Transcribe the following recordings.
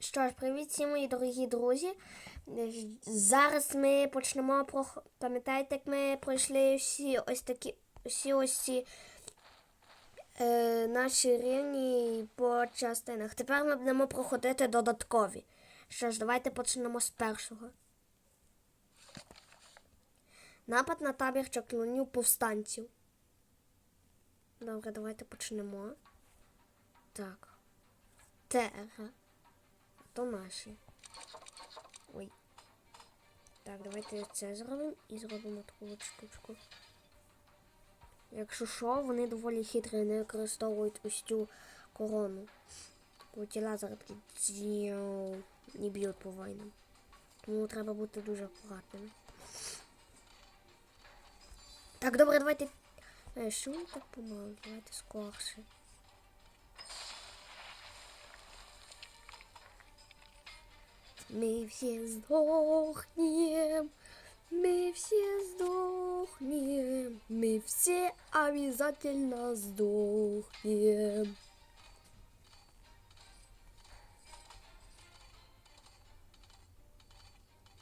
Що ж, привіт всім мої дорогі друзі. Е, Зараз ми почнемо про. Пам'ятаєте, як ми пройшли всі ось такі всі ось ці е, наші рівні по частинах. Тепер ми будемо проходити додаткові. Що ж, давайте почнемо з першого. Напад на табір чаклунів повстанців. Добре, давайте почнемо. Так. Терра. То наші. Ой. Так, давайте це зробимо і зробимо таку от штучку. Якщо що, вони доволі хитрі, не використовують ось цю корону. Бо ті лазери такі не б'ють по воїнам. Тому треба бути дуже акуратними. Так, добре, давайте. Е, Що так помалу? Давайте скорше. Мы все сдохнем, мы все сдохнем, мы все обязательно сдохнем.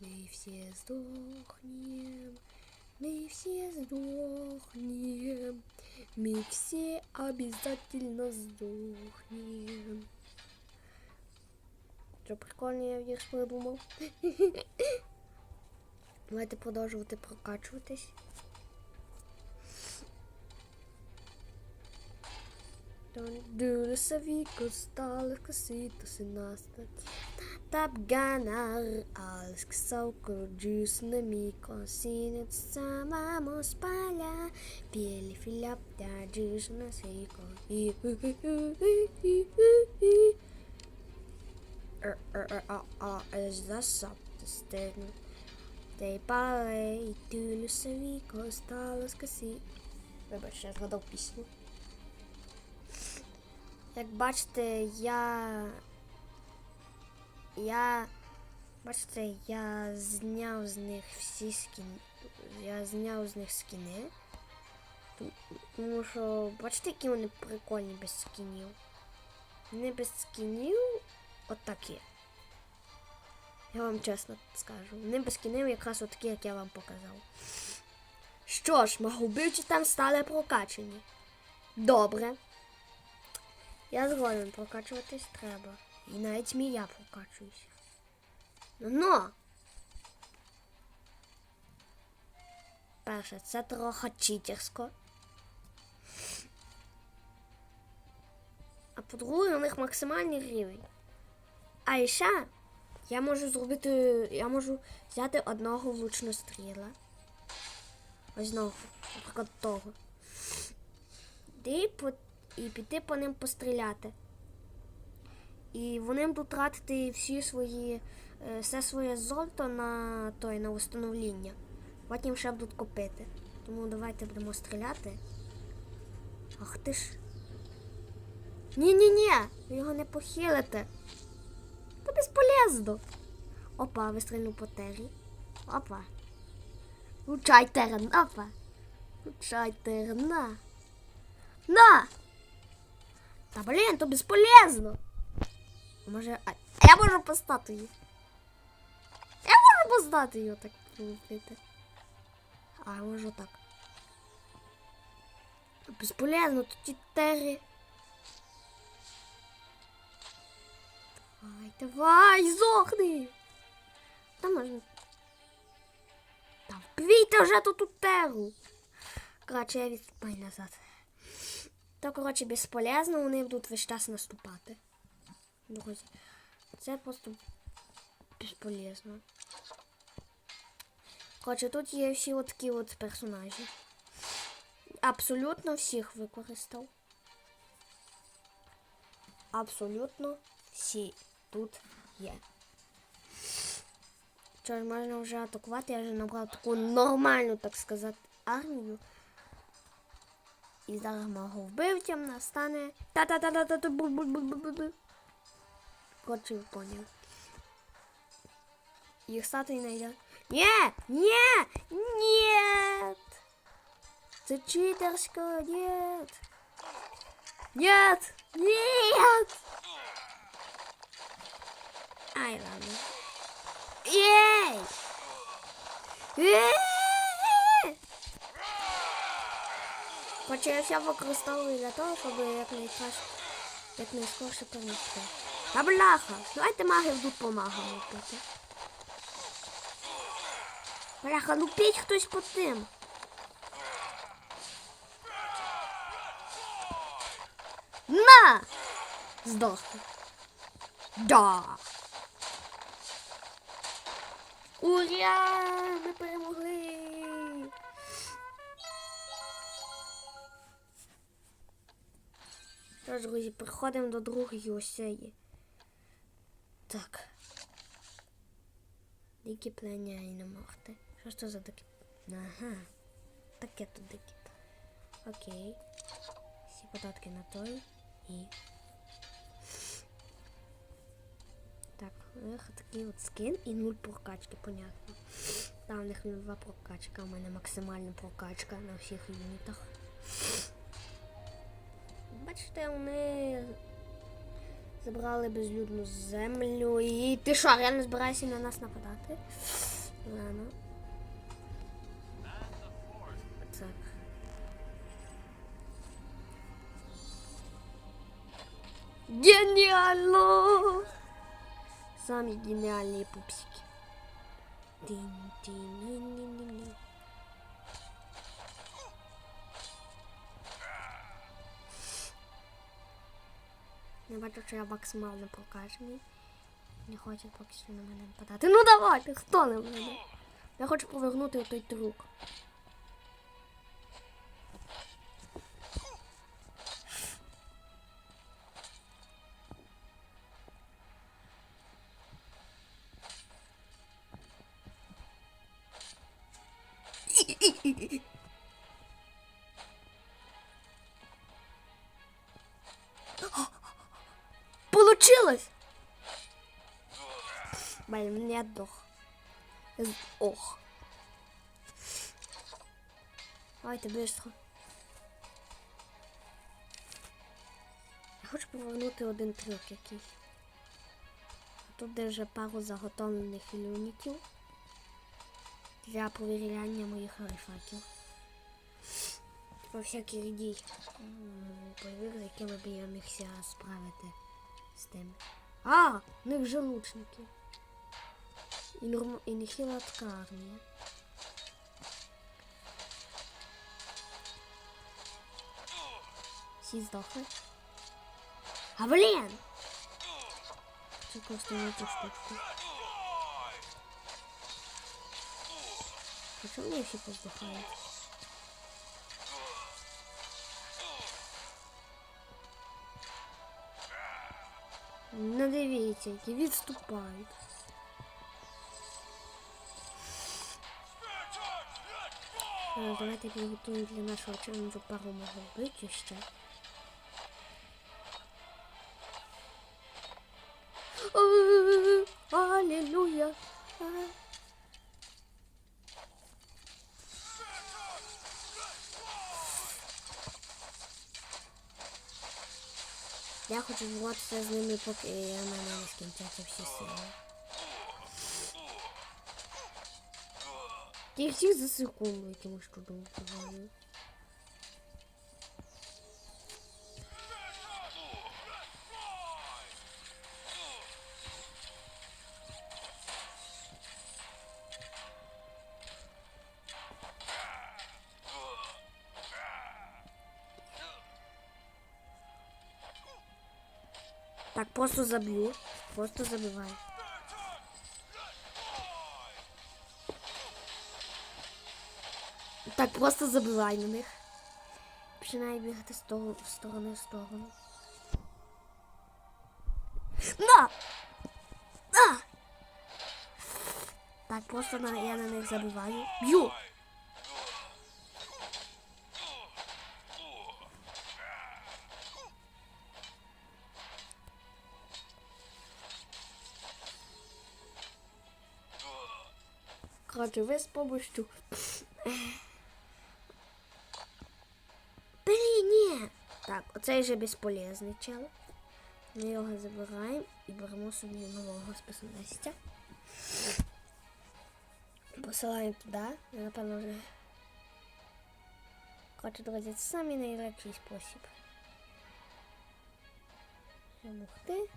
Мы все сдохнем, мы все сдохнем, мы все обязательно сдохнем. Що прикольно я вірш придумав. Давайте продовжувати прокачуватись. Dulce vikostal kasitas nasta Tap ganar alsk saukur djusne mikro sinet sama mospalja Pieli filap da djusne siko er, a, a, is dat sap te steken. De pare, dulce vikostal kasitas Вибачте, я згадав пісню. Як бачите, я. Я. Бачите, я зняв з них всі скіни. Я зняв з них скіни. Тому що, бачите, які вони прикольні без скінів. Вони без скінів отакі. Я вам чесно скажу. Без скінів якраз отакі, як я вам показав. Що ж, магубивці там стали прокачені. Добре. Я згоден прокачуватись треба. І навіть мій я прокачуюся. Ну. Перше, це трохи читерсько. А по-друге, у них максимальний рівень. А ще я можу зробити. Я можу взяти одного влучностріла. Ось знову, наприклад, того. І, піти по ним постріляти. І вони будуть тратити всі свої, е, все своє золото на той, на встановлення. Потім ще будуть копити. Тому давайте будемо стріляти. Ах ти ж. Ні-ні-ні, ви його не похилите. Це безполезно. Опа, вистрільнув по тері. Опа. Влучай терен, опа. Влучай терен, на. На! Та блін, то безполезно. Може. А, я можу постати її. Я можу постати її так полупити. А можу так. Безполезно, тут ті. Давай, зохни! Та можна. Та вбійте вже тут ту теру. Коротше, я відступаю назад. То, коротше, безполезно, вони будуть весь час наступати. Друзі. Це просто безполезно. Коротше, тут є всі от такі от персонажі. Абсолютно всіх використав. Абсолютно всі тут є. Що можна вже атакувати, я вже набрав таку нормальну, так сказати, армію. І зараз мого вбивцям настане. Та-та-та-та-та бу бу бу бу бу бу Коротше, ви поняв. Їх статуї найде. Ні! Ні! Ні! Це читерсько, нет! Нет! Нет! Ай, ладно. Єй! Хоча я все використовую для того, щоб якнайкраще, якнайскорше перемогти. Та бляха! Давайте маги тут помагаємо пити. Бляха, ну піть хтось по тим. На! Здохни. Да. Ура! Ми перемогли! Тож, друзі, приходимо до другої осеї. Так. Дикі плення і не могти. Що ж це за дикі? Ага. Таке тут дикі. Окей. Всі податки на той і. У них такий от скин і нуль прокачки, понятно. Там у них нульова прокачка, у мене максимальна прокачка на всіх юнітах. Бачите, вони забрали безлюдну землю і ти що, реально збираєшся на нас нападати? Ладно. Так. Гениально! Самі гениальні пупсики. Тин-тин-nin-nin-nin. Я бачу, що я максимально прокачаний. Не хоче поки що на мене нападати. Ну давайте, хто на мене? Я хочу повернути той трюк. Получилось! Блин, я отдох. Ох. Давайте быстро. Я хочу повернути один трюк якийсь. Тут де вже пару заготовлених юнітів для перевіряння моїх арифаків. Типа всяких дій. м, Перевір, з якими б я мігся справити з тим. А, в них же лучники. І, норм... і нехила така армія. Всі здохли. А блін! Це просто не ту штучку. А чому вони всі поздохають? Ну дивіться, які відступають. Е, Давайте підготуємо для нашого челенджу пару мого ще. Я хочу боротися з ними, поки на мене не скінчаться всі сили. Я всіх за секунду якимось чудом вбиваю. Так, просто забью. Просто забивай. Так, просто забивай на них. Починає бігати з того в сторону в сторону. На! На! Так, просто на, я на них забиваю. Б'ю! Коротше, ви з помощью. Блін, ні. Так, оцей же безполезний чел. Ми його забираємо і беремо собі нового спецнастя. Посилаємо туди. Я, напевно, вже. Коротше, друзі, це самий найлегший спосіб. Могти.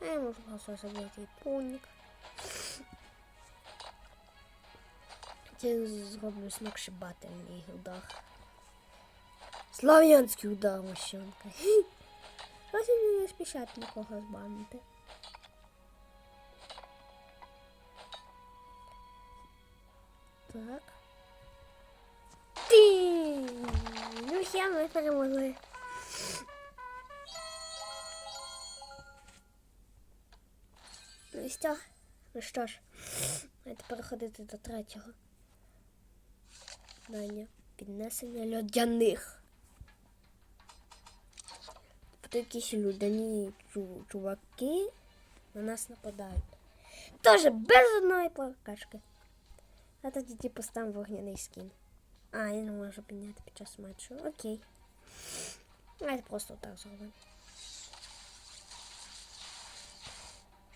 А я можу просто зробити пунік. Я зроблю сногсшибательний удар. Слав'янський удар, мощонка. Щось мені не спішать нікого збанити. Так. Ти! Ну все, ми перемогли. Ну і що? Ну що ж, давайте переходити до третього. Дання. Піднесення льодяних. Тобто якісь людяні чуваки на нас нападають. Тоже без одної прокачки. А тоді типу став вогняний скін. А, я не можу підняти під час матчу. Окей. Давайте просто так зробимо.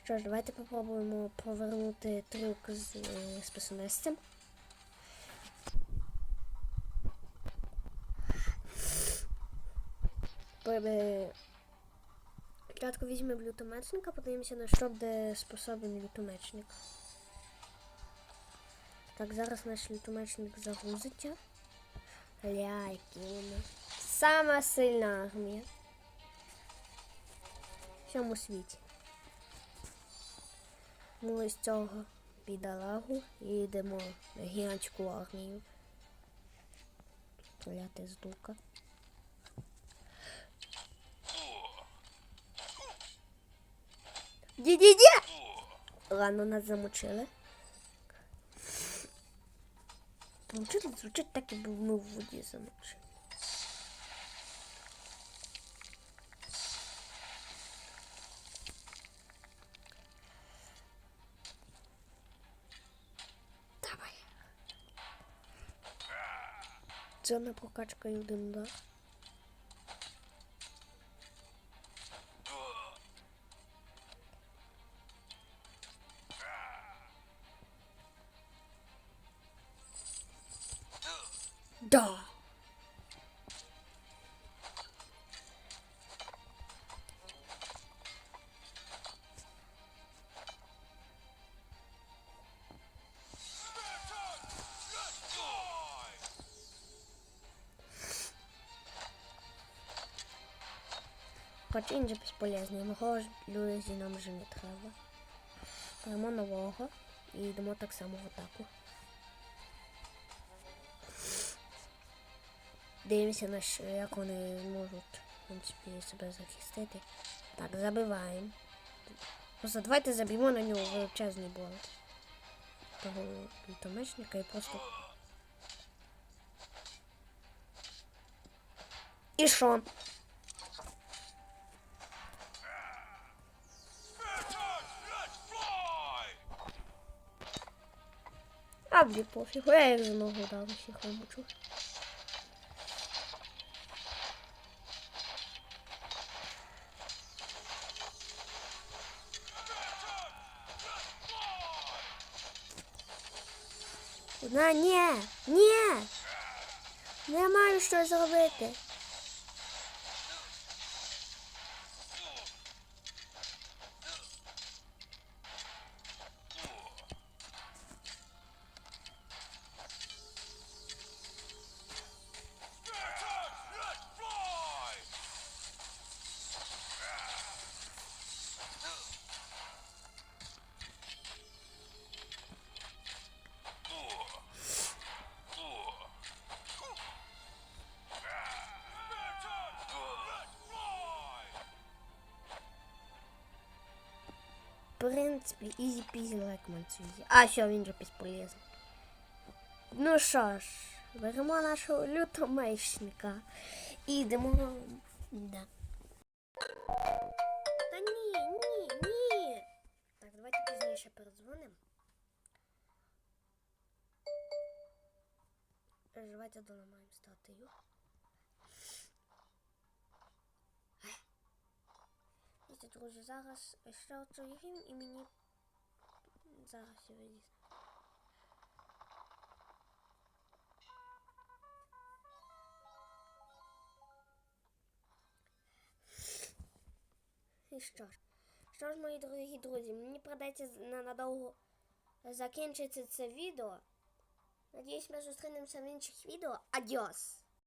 Що ж, давайте попробуємо повернути трюк з е, списонестям. Бе- Спочатку візьмемо лютомечника, подивимося на що буде способен лютомечник. Так, зараз наш лютомечник загрузиться. Ляйки. Сама сильна армія. В всьому світі. Ми ось цього бідолагу і йдемо на армію. Стріляти з дука. Ді-ді-ді! Ладно, нас замочили. Замочили звучить так, якби ми в воді замочили. Давай. Це на прокачка один удар. Да. Хоч він же безполезний, мого ж Люзі нам вже не треба. Беремо нового і йдемо так само в атаку. Дивимося, на що, як вони зможуть в принципі, себе захистити. Так, забиваємо. Просто давайте заб'ємо на нього величезний болт. Того лютомечника і просто. І що? А мені пофігу, я як за ногу дав усіх вимучу. На, ні, ні. Не маю що зробити. Принципі, easy peasy lemon squeezy. А, все, він же безполезний. Ну що ж, беремо нашого лютомейшника і йдемо. Да. Та ні, ні, ні. Так, давайте пізніше передзвонимо. Е, Давайте доламаємо статую. Друзі, зараз ще оцей гімн і мені зараз я виліз. І що ж? Що ж, мої дорогі друзі, мені придеться ненадовго закінчити це відео. Надіюсь, ми зустрінемося в інших відео. Адіос!